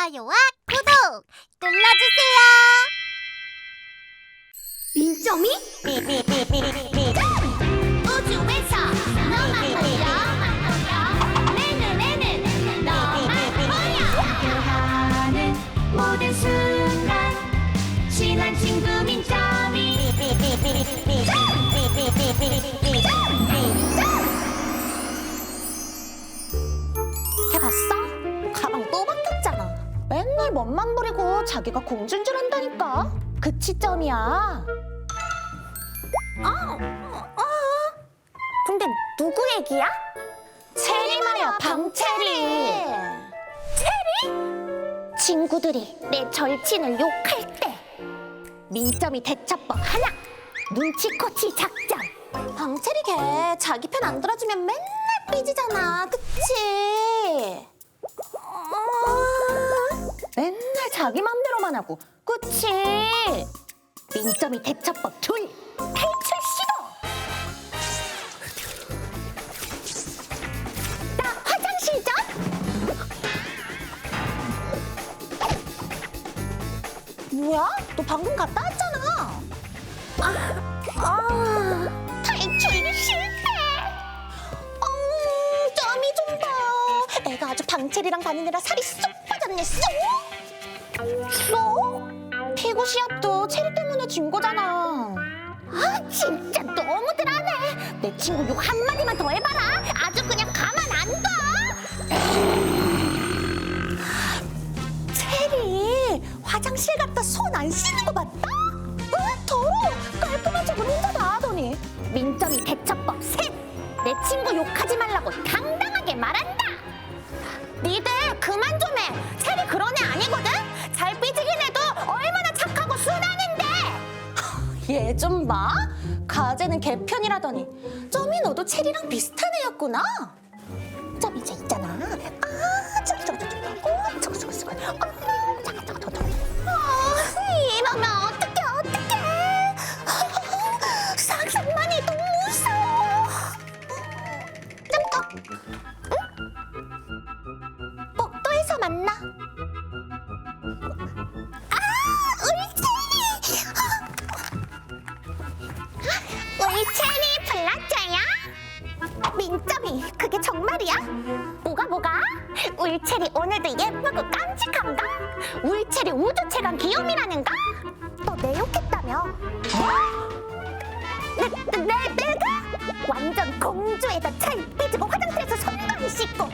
좋아요와 구독 눌러주세요. 민점이 우주에서 너만 보여 내 눈에는 너만 보여 하는 모든 순간 친한 친구 민점이 걔 봤어? 가방 또 바뀌었잖아. 맨날 멋만 부리고 자기가 공주인 줄 안다니까. 그 치점이야. 아, 아. 근데 누구 얘기야? 체리 말이야, 방체리. 체리? 친구들이 내 절친을 욕할 때 민점이 대처법 하나, 눈치코치 작전. 방체리 걔 자기 편 안 들어주면 맨날 삐지잖아, 그치? 어, 맨날 자기 맘대로만 하고, 그치? 민점이 대처법 둘, 탈출 시도! 나 화장실 좀! 뭐야? 너 방금 갔다 왔잖아! 아, 아, 탈출 실패! 어우, 점이 좀 봐. 애가 아주 방채리랑 다니느라 살이 쏙 빠졌네, 쏙! 쏙? 피구 시합도 체리 때문에 진 거잖아. 아, 진짜 너무들 하네. 내 친구 욕 한마디만 더 해봐라. 아주 그냥 가만 안 둬. 체리, 화장실 갔다 손 안 씻는 거 봤다? 으, 더러워. 깔끔한 척은 혼자 다 하더니. 민점이 대처법 셋. 내 친구 욕하지 말라고 당당하게 말한다. 봐. 가재는 개편이라더니. 점이 너도 체리랑 비슷한 애였구나. 점 이제 있잖아. 아, 저기 저기 저기. 어, 저기 저기 저기. 아, 저기 저기 저기. 아, 이러면 어떡해 어떡해. 상상만 해도 무서워. 깜짝. 울체리 오늘도 예쁘고 깜찍한가? 울체리 우주 최강 귀요미라는가? 너 내 욕했다며? 내, 내, 내가? 완전 공주에다 잘 삐지고 화장실에서 손많이 씻고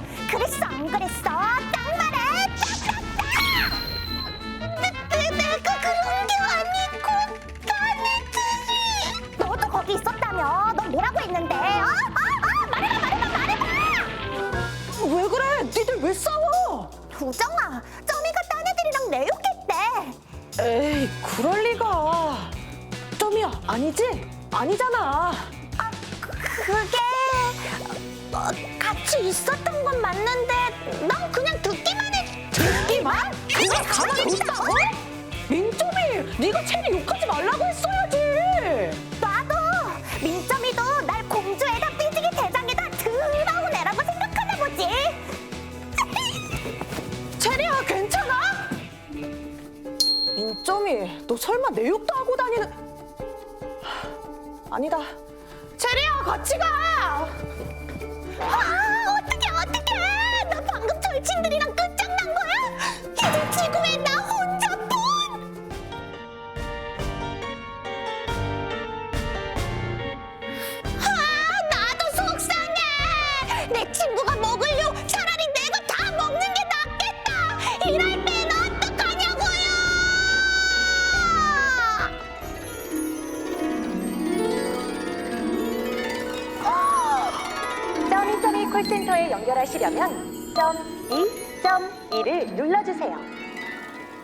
점이가 딴 애들이랑 내 욕했대 에이, 그럴 리가. 점이야, 아니지? 아니잖아. 그게 어, 같이 있었던 건 맞는데 난 그냥 듣기만 했 듣기만? 그걸 가만히 있다고? 민점이, 네가 체리 욕하지 말라고 했어 민점이, 너 설마 내 욕도 하고 다니는... 하, 아니다. 체리야, 같이 가! 아 어떡해 어떡해 나 방금 절친들이랑 끝장난 거야 이제 지구에 나 콜센터에 연결하시려면 점 2, 점 2를 눌러주세요.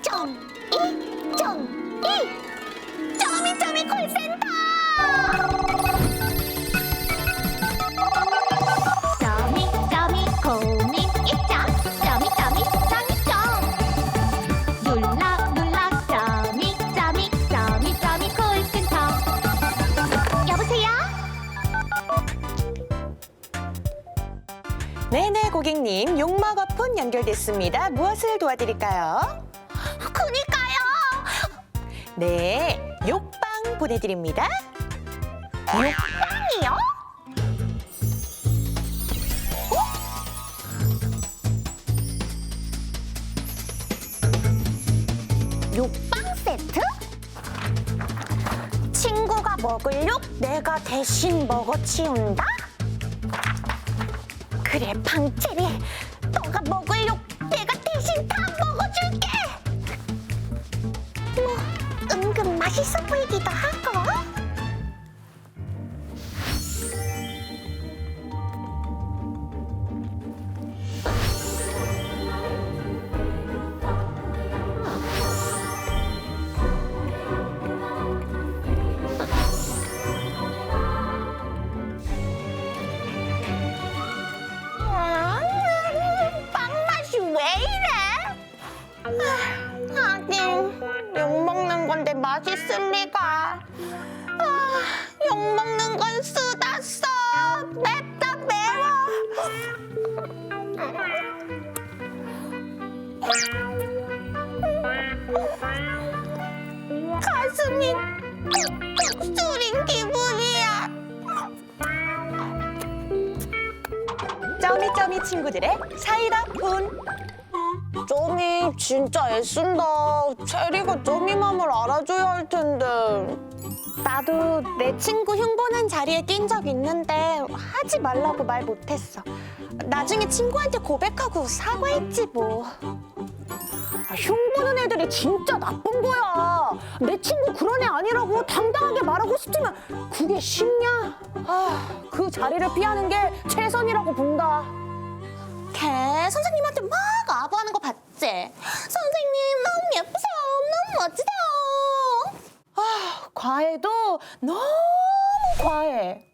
점, 이, 점, 이. 점이 점이 콜센터! 네네, 고객님. 고객님, 용마거폰 연결됐습니다. 무엇을 도와드릴까요? 그니까요. 네, 욕빵 보내드립니다. 빵이요? 어? 욕빵 세트? 친구가 먹을 욕 내가 대신 먹어치운다? 그래 방채리 너가 먹을 욕 내가 대신 다 먹어줄게. 뭐 은근 맛있어 보이기도 하고 리가. 아, 욕 먹는 건 쓰다 써. 맵다 매워. 가슴이 쏠린 기분이야. 점이점이 친구들의 사이다 폰. 점이 진짜 애쓴다. 체리가 점이 맘을 알아줘야 할 텐데. 나도 내 친구 흉보는 자리에 낀 적 있는데 하지 말라고 말 못했어. 나중에 친구한테 고백하고 사과했지 뭐. 아, 흉보는 애들이 진짜 나쁜 거야. 내 친구 그런 애 아니라고 당당하게 말하고 싶지만 그게 쉽냐? 아, 그 자리를 피하는 게 최선이라고 본다. 걔 선생님한테 막 아부하는 거 봤지? 선생님 너무 예쁘세요. 너무 멋지세요. 아, 과해도 너무 과해.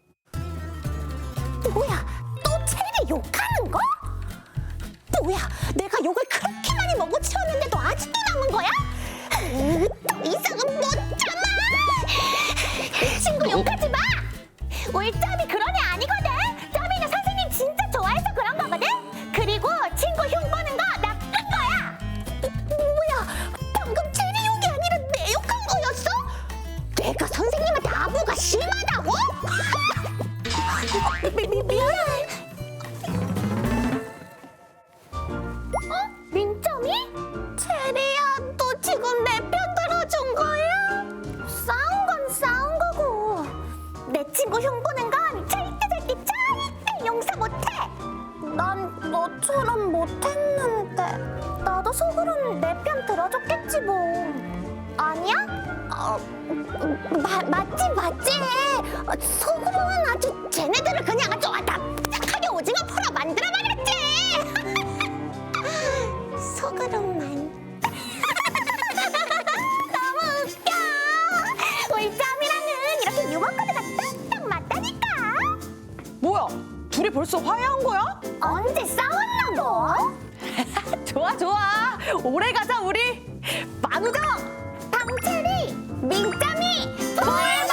뭐야? 또 체리 욕하는 거? 뭐야? 내가 욕을 그렇게 많이 먹어치웠는데도 아직도 남은 거야? 으, 더 이상은 못 참아! 선생님한테 아부가 심하다고? 미, 미, 미안해. 어? 민점이? 체리야, 너 지금 내 편 들어준 거야? 싸운 건 싸운 거고. 내 친구 흉보는 건 절대 절대 절대 용서 못해. 난 너처럼 못했는데. 나도 속으로는 내 편 들어줬겠지 뭐. 아니야? 어, 마, 맞지 맞지. 어, 속으로는 아주 쟤네들을 그냥 아주 납작하게 오징어 풀어 만들어 버렸지. 속으로만. 너무 웃겨. 우리 짬이랑은 이렇게 유머 코드가 딱딱 맞다니까. 뭐야? 둘이 벌써 화해한 거야? 언제 싸웠나 뭐? 좋아, 좋아. 오래 가자, 우리. 만우정! 방채리, 민짬이, 보여!